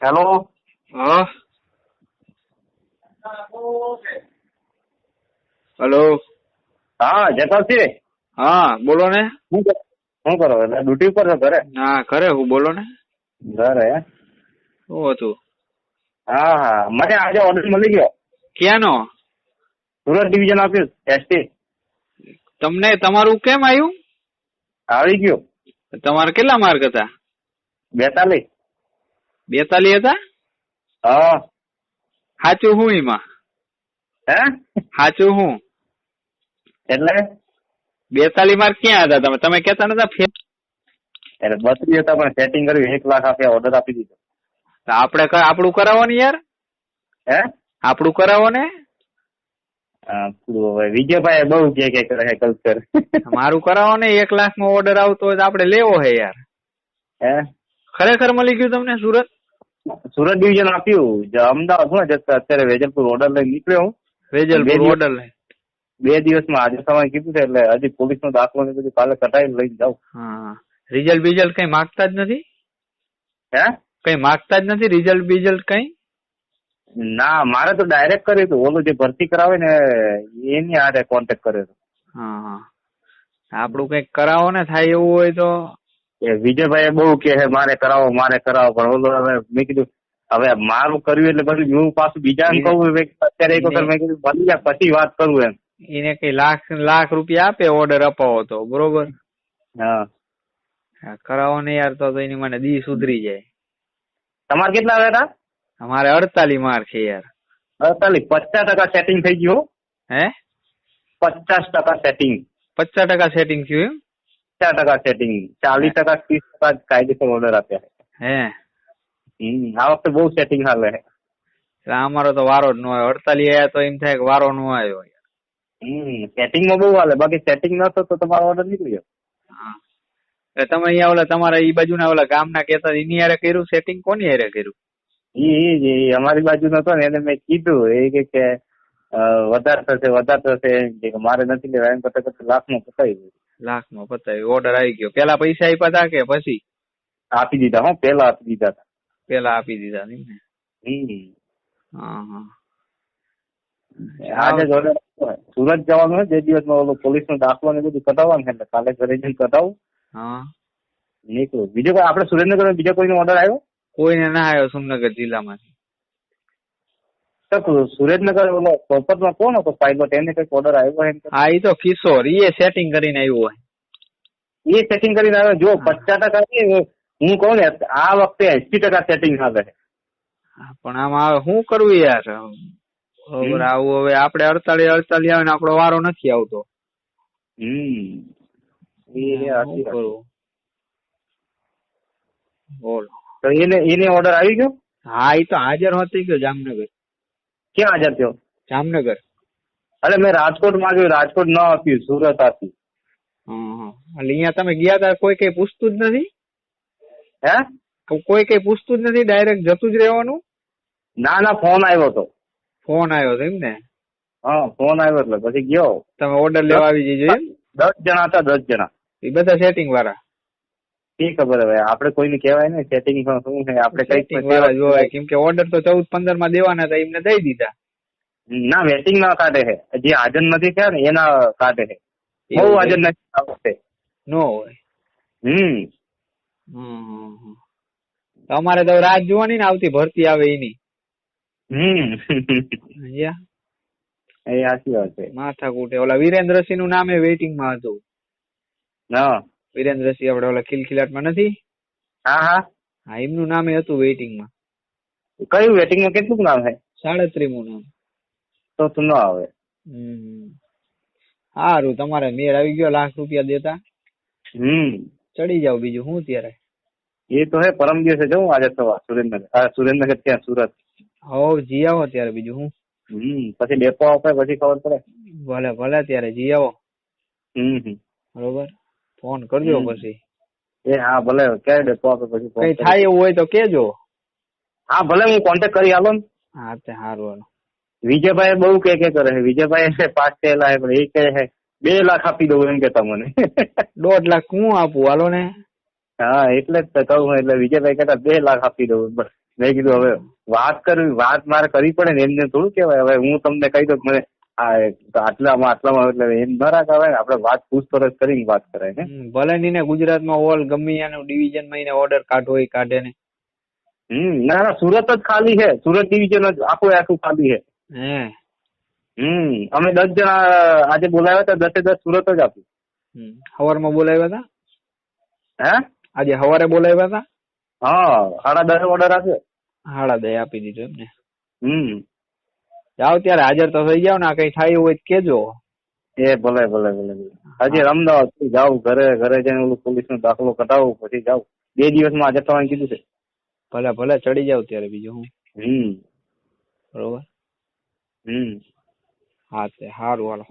Hello હા hello હા જતાવસિંહ હા બોલો ને. શું શું કરો? એટલે ડ્યુટી ઉપર છો ઘરે? હા ઘરે હું બોલો ને. ઘરે? શું હતું? હા હા. મને આજે ઓર્ડર મળી ગયો. ક્યાંનો? સુરત ડિવિઝન આપ્યું એસટી તમને તમારું કેમ આવ્યું આવી ગયું. તમારે કેટલા માર્ક હતા? બેતાલીસ. બેતાલી હતા હા. સાચું હું એમાં? હે? સાચું હું? એટલે? બેતાલી માર્ક ક્યાં હતા તમે? તમે કેતા નતા એટલે બત્રીસ હતા પણ સેટિંગ કર્યું એક લાખ આપ્યા ઓર્ડર આપી દીધો. તો આપણે આપણું કરાવો ને યાર? હે? આપણું કરાવો ને હા, હવે વિજયભાઈ બહુ કે કે કરે કલ્ચર મારું કરાવો ને એક લાખ નો ઓર્ડર આવતો હોય તો આપણે લેવો હે યાર. હે? ખરેખર મળી ગયું તમને સુરત? સુરત ડિવિઝન આપ્યું. જે અમદાવાદ હું જતા અત્યારે વેજલપુર ઓર્ડર લઈને નીકળ્યો હું. વેજલપુર ઓર્ડર લઈ બે દિવસમાં આજે સવારે કીધું છે એટલે હજી પોલીસ નો દાખલો ને બધું કાલે કટાઈ લઈને જાઉં. હા. રિઝલ્ટ બિઝલ્ટ કઈ માગતા જ નથી? હે? કઈ માગતા જ નથી રિઝલ્ટ બિઝલ્ટ કઈ? ના મારે તો ડાયરેક્ટ કર્યું હતું. ઓલું જે ભરતી કરાવે ને એની હારે કોન્ટેક્ટ કર્યો હતો. હા હા. આપણું કંઈક કરાવો ને થાય એવું હોય તો એ વિજયભાઈ બહુ કે હે મારે કરાવો મારે કરાવો. પણ ઓલો હવે મેં કીધું હવે મારું કર્યું એટલે બધું હું પાછું બીજાને ને કહું અત્યારે એક વખત મેં કીધું બની જાય પછી વાત કરું એમ. એને કઈ લાખ લાખ રૂપિયા આપે ઓર્ડર અપાવો તો બરોબર? હા. કરાવો ને યાર તો તો એની મને દી સુધરી જાય. તમારે કેટલા આવ્યા હતા? અમારે અડતાલીસ માર છે યાર. અડતાલીસ પચાસ ટકા સેટિંગ થઈ ગયું હે. પચાસ ટકા સેટિંગ પચાસ ટકા સેટિંગ થયું એમ? પચાસ ટકા સેટિંગ ચાલીસ ટકા ત્રીસ ટકા કાયદેસર ઓર્ડર આપ્યા હે. હમ આ વખતે બહુ સેટિંગ હાલે છે. અમારો તો વારો જ ન આવ્યો. અડતાલીસ આયા તો એમ થાય કે વારો નો આવ્યો હમ સેટિંગમાં બહુ હાલે. બાકી સેટિંગ ન થતો તો તમારો ઓર્ડર નીકળી ગયો. હા. તમે અહીંયા ઓલા તમારા ઈ બાજુના ઓલા ગામના કેતા એની હારે કર્યું? સેટિંગ કોની હારે કર્યું? ઈ જ, અમારી બાજુ નતો ને એને મેં કીધું. એ કે કે વધારે થશે વધારે થશે. મારે નથી લેવા. એમ કરતા કરતા લાખમાં પતાવી દીધું. લાખ નો પતાવી ઓર્ડર આવી ગયો. પેલા પૈસા આપ્યા હતા કે પછી? આપી દીધા હો પેલા આપી દીધા હતા પેલા આપી દીધા નહીં ને? હા હા. આજે. સુરત જવાનું છે જે દિવસમાં ઓલો પોલીસ નો દાખલો ને બધું કઢાવવાનું છે એટલે કાલે ઘરે જઈને કઢાવું. હા. નીકળું. બીજો કોઈ આપણે સુરેન્દ્રનગર બીજો કોઈનો ઓર્ડર આવ્યો? કોઈને ના આવ્યો સુમનગર જિલ્લામાંથી. તો સુરેન્દ્રનગર ઓલો સોપતમાં કોણ હતો પાયલોટ એને કંઈક ઓર્ડર આવ્યો એમ હા એ તો કિશોર. એ સેટિંગ કરીને આવ્યો હોય. એ સેટિંગ કરીને આવ્યો? જો પચાસ ટકા હું કહું ને આ વખતે એસી ટકા સેટિંગ આવે. પણ આમાં હવે શું કરવું યાર? આવું હવે આપણે અડતાલીસ અડતાલીસ આવે ને આપણો વારો નથી આવતો. હમ. બોલો. તો એને એને ઓર્ડર આવી ગયો? હા એ તો હાજર હોતી ગયો જામનગર. ક્યાં હાજર થયો? જામનગર. અરે મેં રાજકોટ માંગ્યું રાજકોટ ન આપ્યું સુરત આપ્યું. એટલે અહીંયા તમે ગયા તા કોઈ કઈ પૂછતું જ નથી? હે? કોઈ કઈ પૂછતું જ નથી ડાયરેક્ટ જતું જ રહેવાનું? ના ના ફોન આવ્યો તો. ફોન આવ્યો હતો એમ ને? હા ફોન આવ્યો એટલે પછી ગયો. તમે ઓર્ડર લેવા આવી જજો એમ? દસ જણા હતા દસ જણા. એ બધા સેટિંગ વાળા? શી ખબર હવે. આપણે કોઈને કહેવાય ને સેટિંગ શું છે આપણે કંઈક કેમ કે ઓર્ડર તો ચૌદ પંદરમાં દેવાના હતા એમને દઈ દીધા. ના વેટિંગ ના કાઢે છે. જે હાજર નથી થયા ને એના કાઢે છે. બહુ હાજર નથી નો હોય. હમ. અમારે તો રાત જોવાની ને આવતી ભરતી આવે એની. હમ? એ સાચી વાત છે. માથાકૂટે ઓલા વિરેન્દ્રસિંહનું નામે વેઇટિંગમાં હતું. હા. વિરેન્દ્રસિંહ આપડે ઓલા ખિલખિલાટમાં નથી? હા હા. હા એમનું નામે હતું વેઇટિંગમાં કયું વેટિંગમાં કેટલું નામ છે? સાડત્રીસ મુ નામ. તો તું ન આવે. સારું તમારે મેળ આવી ગયો લાખ રૂપિયા દેતા? હમ. ચડી જાવ બીજું હું ત્યારે એ તો હે પરમ દિવસે જવું આજે સવાર સુરેન્દ્રનગર. આ સુરેન્દ્રનગર ત્યાં સુરત. હવ જી આવો ત્યારે બીજું હું? હમ પછી ડેપો આપે પછી ખબર પડે. ભલે ભલે ત્યારે જી આવો. હમ હમ. બરોબર? ફોન કરજો પછી. એ હા ભલે ક્યારે ડેપો આપે પછી કઈ થાય એવું હોય તો કેજો હા ભલે હું કોન્ટેક્ટ કરી આલો ને. હા તે સારું હાલો. વિજયભાઈ બહુ કે કે કરે છે. વિજયભાઈ પાસ થયેલા છે પણ એ કહે છે બે લાખ આપી દઉં એમ કેતા મને. દોઢ લાખ હું આપું? હાલો ને. હા એટલે જ તો કહું એટલે વિજયભાઈ કહેતા બે લાખ આપી દઉં. મેં કીધું હવે વાત કરવી વાત મારે કરવી પડે ને એમને થોડું કહેવાય. હવે હું તમને કહી દઉં કે મને આટલામાં આટલામાં એટલે એમ ના રાખાવાય ને. આપણે વાત પૂછપરછ કરીને વાત કરાય ને. ભલે ની ને ગુજરાતમાં ઓલ ગમે એનું ડિવિઝનમાં એને ઓર્ડર કાઢવો હોય કાઢે ને. હમ ના ના સુરત જ ખાલી છે. સુરત ડિવિઝન જ આખું આખું ખાલી છે. હે. હમ અમે દસ જણા આજે બોલાવ્યા હતા દસે દસ સુરત જ આપ્યું. હવારમાં બોલાવ્યા હતા? હે? આજે હવારે બોલાવ્યા હતા? હા સાડા દસ ઓર્ડર આપ્યો. હાડા દે આપી દીધો એમ ને હમ. જાઓ ત્યારે હાજર તો થઈ જાવ ને આ કઈ થાય હોય તો કેજો એ ભલે ભલે ભલે હજી અમદાવાદ જાવ ઘરે ઘરે જઈને ઓલું પોલીસ નો દાખલો કઢાવું પછી જાવ બે દિવસમાં હાજર થવાનું કીધું છે. ભલે ભલે ચડી જાવ ત્યારે બીજું હું. હમ. બરોબર? હમ. હા તે સારું હાલો.